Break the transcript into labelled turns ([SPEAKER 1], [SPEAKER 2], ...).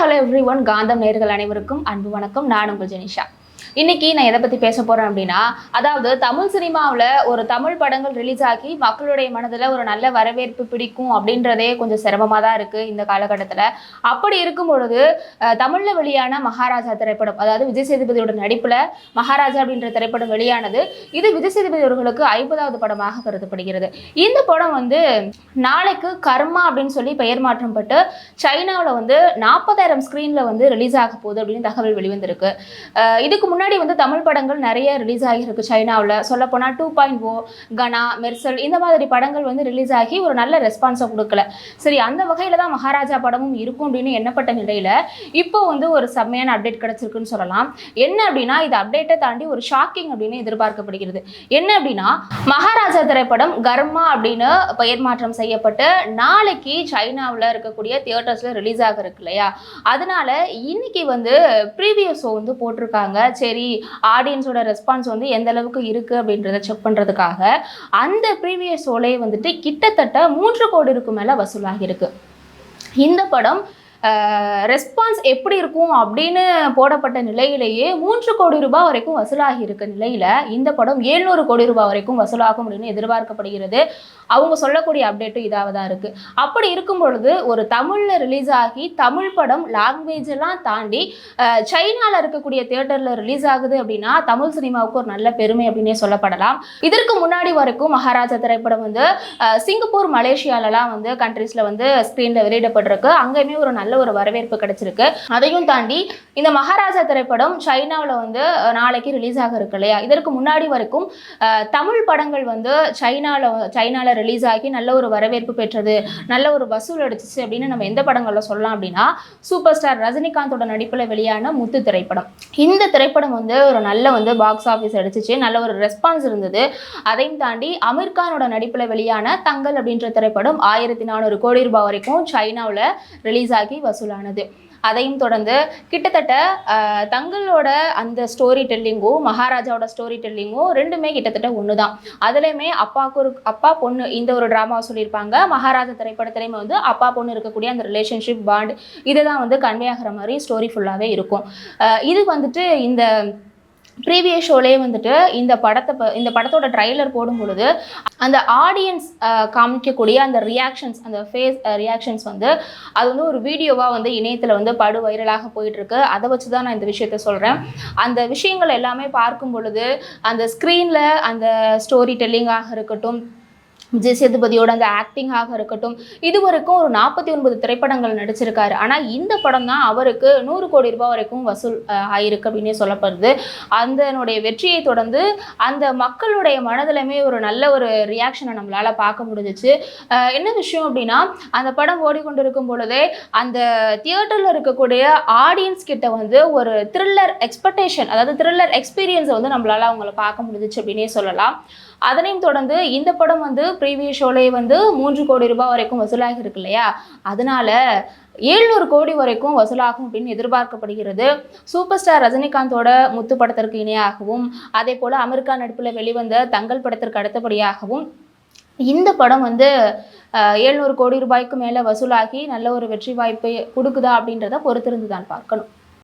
[SPEAKER 1] Hello every one காந்தம் நேர்கள் அனைவருக்கும் அன்பு வணக்கம். நான் உங்கள் ஜெனிஷா. இன்னைக்கு நான் எதை பத்தி பேச போறேன் அப்படின்னா அதாவது தமிழ் சினிமாவில் ஒரு தமிழ் படங்கள் ரிலீஸ் ஆகி மக்களுடைய மனதில் ஒரு நல்ல வரவேற்பு பிடிக்கும் அப்படின்றதே கொஞ்சம் சிரமமாக தான் இருக்கு இந்த காலகட்டத்தில். அப்படி இருக்கும் பொழுது தமிழில் வெளியான மகாராஜா திரைப்படம் அதாவது விஜய் சேதுபதியோட நடிப்பில் மகாராஜா அப்படின்ற திரைப்படம் வெளியானது இது விஜய் சேதுபதி அவர்களுக்கு ஐம்பதாவது படமாக கருதப்படுகிறது. இந்த படம் வந்து நாளைக்கு கர்மா அப்படின்னு சொல்லி பெயர் மாற்றம் பட்டு சைனாவில் வந்து நாற்பதாயிரம் ஸ்க்ரீனில் வந்து ரிலீஸ் ஆக போகுது அப்படின்னு தகவல் வெளிவந்திருக்கு. இதுக்கு முன்னாடி முன்னாடி வந்து தமிழ் படங்கள் நிறைய ரிலீஸ் ஆகியிருக்கு சைனாவில். சொல்லப்போனால் டூ பாயிண்ட் ஓ oh, கனா மெர்சல் இந்த மாதிரி படங்கள் வந்து ரிலீஸ் ஆகி ஒரு நல்ல ரெஸ்பான்ஸை கொடுக்கல. சரி அந்த வகையில் தான் மகாராஜா படமும் இருக்கும் அப்படின்னு எண்ணப்பட்ட நிலையில் இப்போ வந்து ஒரு செம்மையான அப்டேட் கிடச்சிருக்குன்னு சொல்லலாம். என்ன அப்படின்னா இது அப்டேட்டை தாண்டி ஒரு ஷாக்கிங் அப்படின்னு எதிர்பார்க்கப்படுகிறது. என்ன அப்படின்னா மகாராஜா திரைப்படம் கர்மா அப்படின்னு பெயர் மாற்றம் செய்யப்பட்டு நாளைக்கு சைனாவில் இருக்கக்கூடிய தியேட்டர்ஸில் ரிலீஸ் ஆக இருக்கு இல்லையா? அதனால இன்னைக்கு வந்து ப்ரீவியஸ் ஷோ வந்து போட்டிருக்காங்க. சரி சரி ஆடியன்ஸோட ரெஸ்பான்ஸ் வந்து எந்த அளவுக்கு இருக்கு அப்படின்றத செக் பண்ணுறதுக்காக அந்த ப்ரீவியஸ் ஷோலே வந்துட்டு கிட்டத்தட்ட மூன்று கோடிக்கு மேலே வசூலாகியிருக்கு. இந்த படம் ரெஸ்பான்ஸ் எப்படி இருக்கும் அப்படின்னு போடப்பட்ட நிலையிலேயே மூன்று கோடி ரூபாய் வரைக்கும் வசூலாகி இருக்க நிலையில் இந்த படம் ஏழ்நூறு கோடி ரூபாய் வரைக்கும் வசூலாகும் அப்படின்னு எதிர்பார்க்கப்படுகிறது. அவங்க சொல்லக்கூடிய அப்டேட்டும் இதாக தான் இருக்குது அப்படி இருக்கும் பொழுது ஒரு தமிழில் ரிலீஸ் ஆகி தமிழ் படம் லாங்குவேஜ் எல்லாம் தாண்டி சைனாவில் சைனால இருக்கக்கூடிய தேட்டரில் ரிலீஸ் ஆகுது அப்படின்னா தமிழ் சினிமாவுக்கு ஒரு நல்ல பெருமை அப்படின்னே சொல்லப்படலாம். இதற்கு முன்னாடி வரைக்கும் மகாராஜா திரைப்படம் வந்து சிங்கப்பூர் மலேசியாலலாம் வந்து கண்ட்ரீஸில் வந்து ஸ்க்ரீனில் வெளியிடப்பட்டிருக்கு. அங்கேயுமே ஒரு நல்ல ஒரு வரவேற்பு கிடைச்சிருக்கு. அதையும் தாண்டி இந்த மகாராஜா திரைப்படம் சைனாவில் வந்து நாளைக்கு ரிலீஸ் ஆக இருக்கு இல்லையா? இதற்கு முன்னாடி வரைக்கும் தமிழ் படங்கள் வந்து சைனாவில் சைனாவில் ரிலீஸ் ஆகி நல்ல ஒரு வரவேற்பு பெற்றது நல்ல ஒரு வசூல் அடிச்சிச்சு அப்படின்னு நம்ம எந்த படங்களில் சொல்லலாம் அப்படின்னா சூப்பர் ஸ்டார் ரஜினிகாந்தோட நடிப்பில் வெளியான முத்து திரைப்படம். இந்த திரைப்படம் வந்து ஒரு நல்ல வந்து பாக்ஸ் ஆஃபீஸ் அடிச்சிச்சு நல்ல ஒரு ரெஸ்பான்ஸ் இருந்தது. அதையும் தாண்டி அமீர் கானோட நடிப்பில் வெளியான தங்கல் அப்படின்ற திரைப்படம் ஆயிரத்தி நானூறு கோடி ரூபாய் வரைக்கும் சைனாவில் ரிலீஸ் ஆகி வசூலானது. அதையும் தொடர்ந்து கிட்டத்தட்ட தங்களோட அந்த ஸ்டோரி டெல்லிங்கும் மகாராஜாவோட ஸ்டோரி டெல்லிங்கும் ரெண்டுமே கிட்டத்தட்ட ஒன்று தான் அதுலேயுமே அப்பாவுக்கு ஒரு அப்பா பொண்ணு இந்த ஒரு ட்ராமாவை சொல்லியிருப்பாங்க. மகாராஜா திரைப்படத்துலேயுமே வந்து அப்பா பொண்ணு இருக்கக்கூடிய அந்த ரிலேஷன்ஷிப் பாண்ட் இதுதான் வந்து கன்வே ஆகிற மாதிரி ஸ்டோரி ஃபுல்லாகவே இருக்கும் இது வந்துட்டு இந்த ப்ரீவியஸ் ஷோலே வந்துட்டு இந்த படத்தை ப- இந்த படத்தோட ட்ரைலர் போடும் பொழுது அந்த ஆடியன்ஸ் காமிக்கக்கூடிய அந்த ரியாக்ஷன்ஸ் அந்த ஃபேஸ் ரியாக்ஷன்ஸ் வந்து அது வந்து ஒரு வீடியோவாக வந்து இணையத்தில் வந்து படு வைரலாக போயிட்டுருக்கு. அதை வச்சு தான் நான் இந்த விஷயத்த சொல்கிறேன் அந்த விஷயங்கள் எல்லாமே பார்க்கும் பொழுது அந்த ஸ்க்ரீனில் அந்த ஸ்டோரி டெல்லிங்காக இருக்கட்டும் விஜய் சேதுபதியோட அந்த ஆக்டிங்காக இருக்கட்டும் இது வரைக்கும் ஒரு நாற்பத்தி ஒன்பது திரைப்படங்கள் நடிச்சிருக்காரு. ஆனால் இந்த படம் தான் அவருக்கு நூறு கோடி ரூபாய் வரைக்கும் வசூல் ஆயிருக்கு அப்படின்னே சொல்லப்படுது. அதனுடைய வெற்றியை தொடர்ந்து அந்த மக்களுடைய மனதிலுமே ஒரு நல்ல ஒரு ரியாக்ஷனை நம்மளால பார்க்க முடிஞ்சிச்சு. என்ன விஷயம் அப்படின்னா அந்த படம் ஓடிக்கொண்டிருக்கும் பொழுதே அந்த தியேட்டரில் இருக்கக்கூடிய ஆடியன்ஸ் கிட்ட வந்து ஒரு த்ரில்லர் எக்ஸ்பெக்டேஷன் அதாவது த்ரில்லர் எக்ஸ்பீரியன்ஸை வந்து நம்மளால் அவங்கள பார்க்க முடிஞ்சிச்சு அப்படின்னே சொல்லலாம். அதனையும் தொடர்ந்து இந்த படம் வந்து ப்ரீவியஸ் ஷோலே வந்து மூன்று கோடி ரூபாய் வரைக்கும் வசூலாகி இருக்கு இல்லையா? அதனால ஏழ்நூறு கோடி வரைக்கும் வசூலாகும் அப்படின்னு எதிர்பார்க்கப்படுகிறது. சூப்பர் ஸ்டார் ரஜினிகாந்தோட முத்து படத்திற்கு இணையாகவும் அதே போல் அமெரிக்கா நடிப்பில் வெளிவந்த தங்கள் படத்திற்கு அடுத்தபடியாகவும் இந்த படம் வந்து ஏழ்நூறு கோடி ரூபாய்க்கு மேலே வசூலாகி நல்ல ஒரு வெற்றி வாய்ப்பை கொடுக்குதா அப்படின்றத பொறுத்திருந்து தான் பார்க்கணும்.